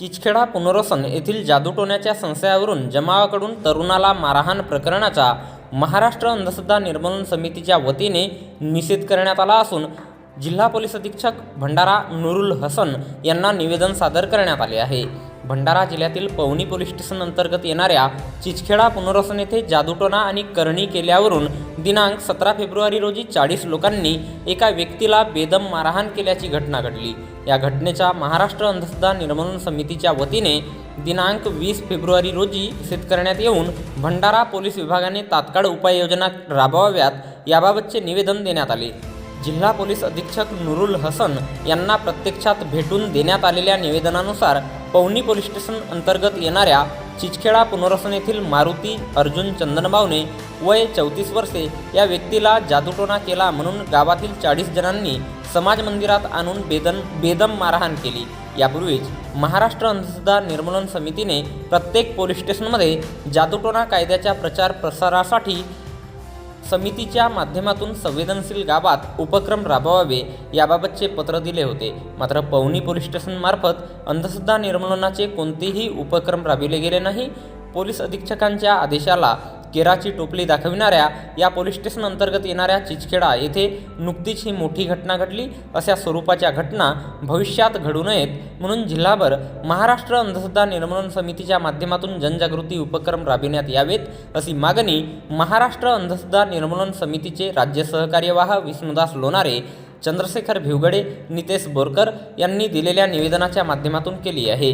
चिचखेडा पुनर्वसन येथील जादूटोण्याच्या संशयावरून जमावाकडून तरुणाला मारहाण प्रकरणाचा महाराष्ट्र अंधश्रद्धा निर्मूलन समितीच्या वतीने निषेध करण्यात आला असून जिल्हा पोलीस अधीक्षक भंडारा नुरुल हसन यांना निवेदन सादर करण्यात आले आहे. भंडारा जिल्ह्यातील पवनी पोलीस स्टेशन अंतर्गत येणाऱ्या चिचखेडा पुनर्वसन येथे जादूटोना आणि करणी केल्यावरून दिनांक सतरा फेब्रुवारी रोजी चाळीस लोकांनी एका व्यक्तीला बेदम मारहाण केल्याची घटना घडली. या घटनेच्या महाराष्ट्र अंधश्रद्धा निर्मूलन समितीच्या वतीने दिनांक वीस फेब्रुवारी रोजी निषेध करण्यात येऊन भंडारा पोलीस विभागाने तात्काळ उपाययोजना राबवाव्यात याबाबतचे निवेदन देण्यात आले. जिल्हा पोलीस अधीक्षक नुरुल हसन यांना प्रत्यक्षात भेटून देण्यात आलेल्या निवेदनानुसार पवनी पोलीस स्टेशन अंतर्गत येणाऱ्या चिचखेडा पुनर्वसन येथील मारुती अर्जुन चंदनबावने वय चौतीस वर्षे या व्यक्तीला जादूटोणा केला म्हणून गावातील चाळीस जणांनी समाज मंदिरात आणून बेदन बेदम मारहाण केली. यापूर्वीच महाराष्ट्र अंधश्रद्धा निर्मूलन समितीने प्रत्येक पोलीस स्टेशनमध्ये जादूटोणा कायद्याच्या प्रचार प्रसारासाठी समितीच्या माध्यमातून संवेदनशील गावात उपक्रम राबवावे याबाबतचे पत्र दिले होते. मात्र पवनी पोलीस स्टेशनमार्फत अंधश्रद्धा निर्मूलनाचे कोणतेही उपक्रम राबविले गेले नाही. पोलीस अधीक्षकांच्या आदेशाला केराची टोपली दाखविणाऱ्या या पोलीस स्टेशन अंतर्गत येणाऱ्या चिचखेडा येथे नुकतीच ही मोठी घटना घडली. अशा स्वरूपाच्या घटना भविष्यात घडू नयेत म्हणून जिल्हाभर महाराष्ट्र अंधश्रद्धा निर्मूलन समितीच्या माध्यमातून जनजागृती उपक्रम राबविण्यात यावेत अशी मागणी महाराष्ट्र अंधश्रद्धा निर्मूलन समितीचे राज्य सहकार्यवाह विष्णुदास लोणारे चंद्रशेखर भिवगडे नितेश बोरकर यांनी दिलेल्या निवेदनाच्या माध्यमातून केली आहे.